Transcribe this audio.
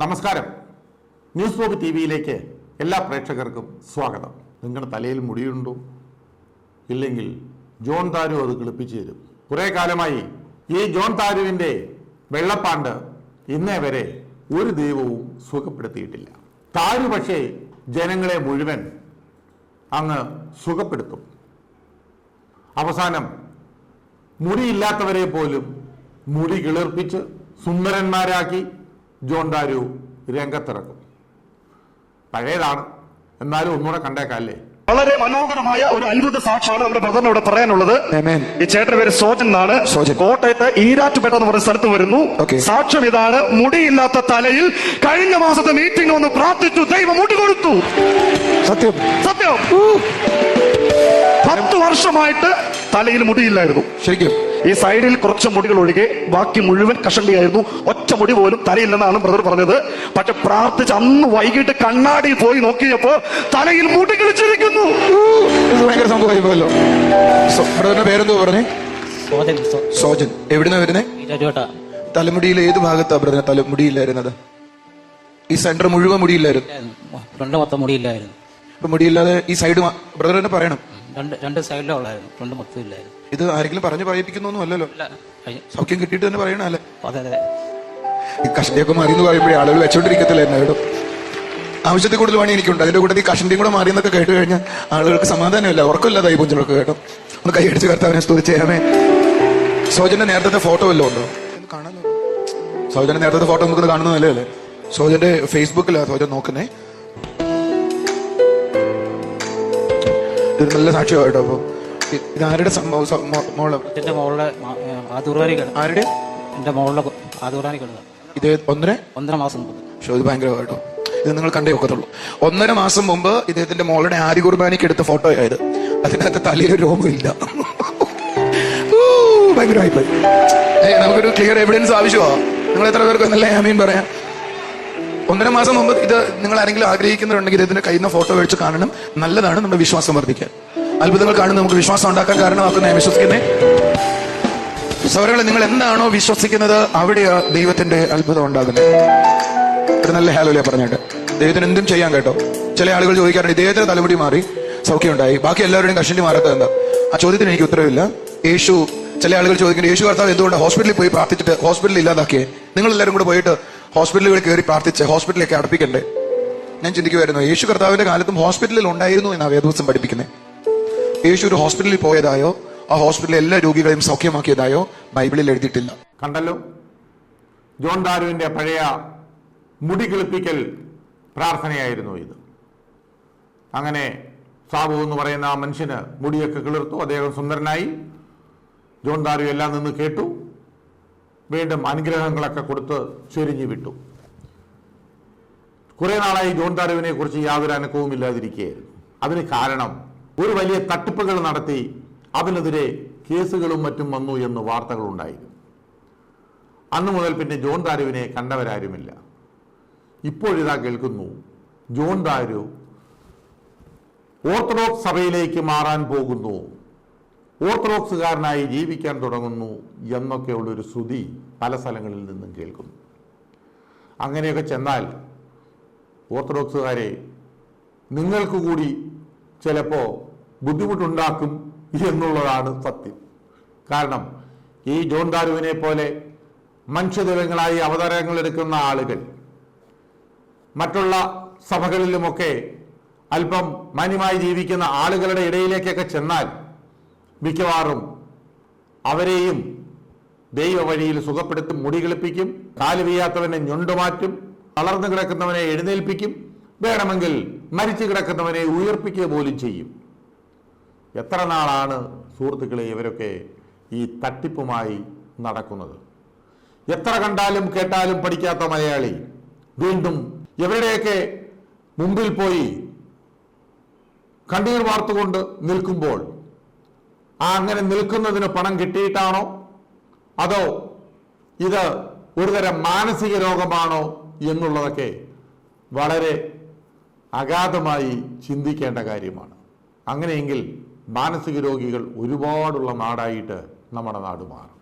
നമസ്കാരം. News Bob T വിയിലേക്ക് എല്ലാ പ്രേക്ഷകർക്കും സ്വാഗതം. നിങ്ങളുടെ തലയിൽ മുടിയുണ്ടോ? ഇല്ലെങ്കിൽ ജോൺ താരു അത് കിളിപ്പിച്ചു തരും. കുറെ കാലമായി ഈ ജോൺ താരുവിന്റെ വെള്ളപ്പാണ്ട് ഇന്നേ വരെ ഒരു ദൈവവും സുഖപ്പെടുത്തിയിട്ടില്ല. താരു പക്ഷേ ജനങ്ങളെ മുഴുവൻ അങ്ങ് സുഖപ്പെടുത്തും. അവസാനം മുടിയില്ലാത്തവരെ പോലും മുടി കിളിർപ്പിച്ച് സുന്ദരന്മാരാക്കി ജോൺ ഡാരു രംഗത്തിറക്കും പഴയതാണ്. എന്നാലും ഒന്നുകൂടെ കണ്ടേക്കല്ലേ? വളരെ മനോഹരമായ ഒരു അത്ഭുത സാക്ഷ്യമാണ് നമ്മുടെ ബ്രദറിന് ഇവിടെ പറയാനുള്ളത്. ഈ ചേട്ടന്റെ പേര് സോജൻ എന്നാണ്. സോജൻ. കോട്ടയത്ത് ഈരാറ്റുപേട്ട എന്ന് പറയുന്ന സ്ഥലത്ത് വരുന്നു. സാക്ഷ്യം ഇതാണ്. മുടിയില്ലാത്ത തലയിൽ കഴിഞ്ഞ മാസത്തെ മീറ്റിംഗ് ഒന്ന് പ്രാർത്ഥിച്ചു. ദൈവം മുടി കൊടുത്തു. സത്യം. സത്യം. പത്ത് വർഷമായിട്ട് തലയിൽ മുടിയില്ലായിരുന്നു. ശരിക്കും. ഈ സൈഡിൽ കുറച്ച് മുടികൾ ഒഴികെ ബാക്കി മുഴുവൻ കഷണ്ടിയായിരുന്നു. ഒറ്റ മുടി പോലും തലയില്ലെന്നാണ് ബ്രദർ പറഞ്ഞത്. പക്ഷെ പ്രാർത്ഥിച്ച് അന്ന് വൈകിട്ട് കണ്ണാടിയിൽ പോയി നോക്കിയപ്പോ തലയിൽ മുടി കിളിച്ചിരിക്കുന്നു. ബ്രദറിന്റെ പേരെന്തോ പറഞ്ഞേ? സോജൻ എവിടുന്നാ വരുന്നേ. തലമുടിയിൽ ഏത് ഭാഗത്താ ബ്രദറിന് തലമുടിയില്ലായിരുന്നത് ഈ സെന്റർ മുഴുവൻ മുടിയില്ലായിരുന്നു മുടിയില്ലായിരുന്നു ഇപ്പൊ മുടിയില്ലാതെ ഈ സൈഡ് ബ്രദർ തന്നെ പറയണം. രണ്ട് രണ്ട് സൈഡിലും ഉള്ളായിരുന്നു രണ്ട് മൊത്തം ഇല്ലായിരുന്നു ഇത് ആരെങ്കിലും പറഞ്ഞു പറയിപ്പിക്കുന്നൊന്നും അല്ലല്ലോ. ഇല്ല. സൗഖ്യം കിട്ടിയിട്ട് തന്നെ പറയണല്ലേ അതെ അതെ. ഈ കഷണ്ടിയൊക്കെ മാറി എന്ന് പറയുമ്പോഴേ ആളുകൾ വെച്ചോണ്ടിരിക്കത്തില്ലായിരുന്നു കേട്ടോ? ആവശ്യത്തിൽ കൂടുതൽ പണി എനിക്കുണ്ട്. അതിന്റെ കൂടെ ഈ കഷണ്ടിയും കൂടെ മാറി എന്നൊക്കെ കേട്ട് കഴിഞ്ഞാൽ ആളുകൾക്ക് സമാധാനമില്ല. ഉറക്കമില്ലാതായി പുഞ്ചിലൊക്കെ കേട്ടോ. ഒന്ന് കൈയടിച്ച് കർത്താവിനെ സ്തുതിച്ചേമേ സോജന്റെ നേരത്തെ ഫോട്ടോ വല്ലതും ഉണ്ടോ? കാണാമല്ലോ സോജന്റെ നേരത്തെ ഫോട്ടോ നമുക്ക് കാണുന്നതല്ലേ? അല്ലേ സോജന്റെ ഫേസ്ബുക്കിലാണ് സോജൻ നോക്കുന്നേ. ഇത് നല്ല സാക്ഷ്യമായിട്ടോ കേട്ടോ അപ്പൊ ഇതാരുടെ മോൾ? എന്റെ മോളുടെ ആദൂറാനി ആരുടെ? എന്റെ മോളുടെ ഇത് ഒന്നര? ഒന്നര മാസം മുമ്പ്. പക്ഷെ ഇത് ഭയങ്കര കേട്ടോ ഇത് നിങ്ങൾ കണ്ടേ ഒക്കത്തുള്ളൂ. ഒന്നര മാസം മുമ്പ് ഇദ്ദേഹത്തിന്റെ മോളുടെ ആര്യ കുർബാനയ്ക്ക് എടുത്ത ഫോട്ടോ ആയത്. അതിനകത്ത് തലയിൽ രോഗമില്ല ഭയങ്കരമായി പോയി നമുക്കൊരു ക്ലിയർ എവിഡൻസ് ആവശ്യമാ. നിങ്ങൾ എത്ര പേർക്ക് നല്ല ആമീൻ പറയാം. ഒന്നര മാസം മുമ്പ് ഇത് നിങ്ങൾ ആരെങ്കിലും ആഗ്രഹിക്കുന്നുണ്ടെങ്കിൽ ഇതിന്റെ കയ്യിൽ നിന്ന് ഫോട്ടോ വെച്ച് കാണണം. നല്ലതാണ് നമ്മുടെ വിശ്വാസം വർദ്ധിക്കാൻ. അത്ഭുതങ്ങൾ കാണുന്ന നമുക്ക് വിശ്വാസം ഉണ്ടാക്കാൻ കാരണമാക്കുന്ന വിശ്വസിക്കുന്നേ. സൗരങ്ങളെ നിങ്ങൾ എന്താണോ വിശ്വസിക്കുന്നത് അവിടെയാ ദൈവത്തിന്റെ അത്ഭുതം ഉണ്ടാകുന്നത്. ഒരു നല്ല ഹാലോലിയ പറഞ്ഞിട്ട്. ദൈവത്തിന് എന്തും ചെയ്യാൻ കേട്ടോ. ചില ആളുകൾ ചോദിക്കാറുണ്ട് ഇദ്ദേഹത്തിന് തലമുടി മാറി സൗഖ്യമുണ്ടായി ബാക്കി എല്ലാവരുടെയും കഷണ്ടി മാറാത്തത് എന്താ? ആ ചോദ്യത്തിന് എനിക്ക് ഉത്തരവില്ല. യേശു ചില ആളുകൾ ചോദിക്കുന്നത് യേശു കർത്താവ് എന്തുകൊണ്ട് ഹോസ്പിറ്റലിൽ പോയി പ്രാർത്ഥിച്ചിട്ട് ഹോസ്പിറ്റലിൽ ഇല്ലാതാക്കിയേ? നിങ്ങൾ എല്ലാവരും കൂടെ പോയിട്ട് ഹോസ്പിറ്റലുകളിൽ കയറി പ്രാർത്ഥിച്ച് ഹോസ്പിറ്റലൊക്കെ അടപ്പിക്കണ്ടേ? ഞാൻ ചിന്തിക്കുമായിരുന്നു യേശു കർത്താവിന്റെ കാലത്തും ഹോസ്പിറ്റലിൽ ഉണ്ടായിരുന്നു എന്നാണ് വേദവസം പഠിപ്പിക്കുന്നത് യേശു ഒരു ഹോസ്പിറ്റലിൽ പോയതായോ ആ ഹോസ്പിറ്റലിലെ എല്ലാ രോഗികളെയും സൗഖ്യമാക്കിയതായോ ബൈബിളിൽ എഴുതിയിട്ടില്ല. കണ്ടല്ലോ? ജോൺ ദാരുവിന്റെ പഴയ മുടി കിളിപ്പിക്കൽ പ്രാർത്ഥനയായിരുന്നു ഇത്. അങ്ങനെ സാബു എന്ന് പറയുന്ന ആ മനുഷ്യന് മുടിയൊക്കെ കിളിർത്തു അദ്ദേഹം സുന്ദരനായി. ജോൺ ദാരു എല്ലാം നിന്ന് കേട്ടു. വീണ്ടും അനുഗ്രഹങ്ങളൊക്കെ കൊടുത്ത് ചൊരിഞ്ഞു വിട്ടു. കുറെ നാളായി ജോൺ താരവിനെ കുറിച്ച് യാതൊരു അനക്കവും ഇല്ലാതിരിക്കുകയായിരുന്നു. അതിന് കാരണം ഒരു വലിയ തട്ടിപ്പുകൾ നടത്തി അതിനെതിരെ കേസുകളും മറ്റും വന്നു എന്ന് വാർത്തകളുണ്ടായിരുന്നു അന്ന് മുതൽ പിന്നെ ജോൺ താരുവിനെ കണ്ടവരാരുമില്ല. ഇപ്പോഴിതാ കേൾക്കുന്നു ജോൺ താരു ഓർത്തഡോക്സ് സഭയിലേക്ക് മാറാൻ പോകുന്നു. ഓർത്തഡോക്സുകാരനായി ജീവിക്കാൻ തുടങ്ങുന്നു എന്നൊക്കെയുള്ളൊരു ശ്രുതി പല സ്ഥലങ്ങളിൽ നിന്നും കേൾക്കുന്നു. അങ്ങനെയൊക്കെ ചെന്നാൽ ഓർത്തഡോക്സുകാരെ നിങ്ങൾക്ക് കൂടി ചിലപ്പോൾ ബുദ്ധിമുട്ടുണ്ടാക്കും എന്നുള്ളതാണ് സത്യം. കാരണം ഈ ജോൺ ദാരുവിനെ പോലെ മനുഷ്യദൈവങ്ങളായി അവതാരങ്ങൾ എടുക്കുന്ന ആളുകൾ മറ്റുള്ള സഭകളിലുമൊക്കെ അല്പം മാന്യമായി ജീവിക്കുന്ന ആളുകളുടെ ഇടയിലേക്കൊക്കെ ചെന്നാൽ മിക്കവാറും അവരെയും ദൈവ വഴിയിൽ സുഖപ്പെടുത്തും മുടി കിളിപ്പിക്കും കാൽ വീയാത്തവനെ ഞൊണ്ടുമാറ്റും തളർന്നു കിടക്കുന്നവനെ എഴുന്നേൽപ്പിക്കും വേണമെങ്കിൽ മരിച്ചു കിടക്കുന്നവനെ ഉയർപ്പിക്കുക പോലും ചെയ്യും. എത്ര നാളാണ് സുഹൃത്തുക്കളെ ഇവരൊക്കെ ഈ തട്ടിപ്പുമായി നടക്കുന്നത്? എത്ര കണ്ടാലും കേട്ടാലും പഠിക്കാത്ത മലയാളി വീണ്ടും ഇവരുടെയൊക്കെ മുമ്പിൽ പോയി കണ്ണീർ വാർത്തുകൊണ്ട് നിൽക്കുമ്പോൾ ആ അങ്ങനെ നിൽക്കുന്നതിന് പണം കിട്ടിയിട്ടാണോ? അതോ ഇത് ഒരുതരം മാനസിക രോഗമാണോ എന്നുള്ളതൊക്കെ വളരെ അഗാധമായി ചിന്തിക്കേണ്ട കാര്യമാണ്. അങ്ങനെയെങ്കിൽ മാനസിക രോഗികൾ ഒരുപാടുള്ള നാടായിട്ട് നമ്മുടെ നാട് മാറും.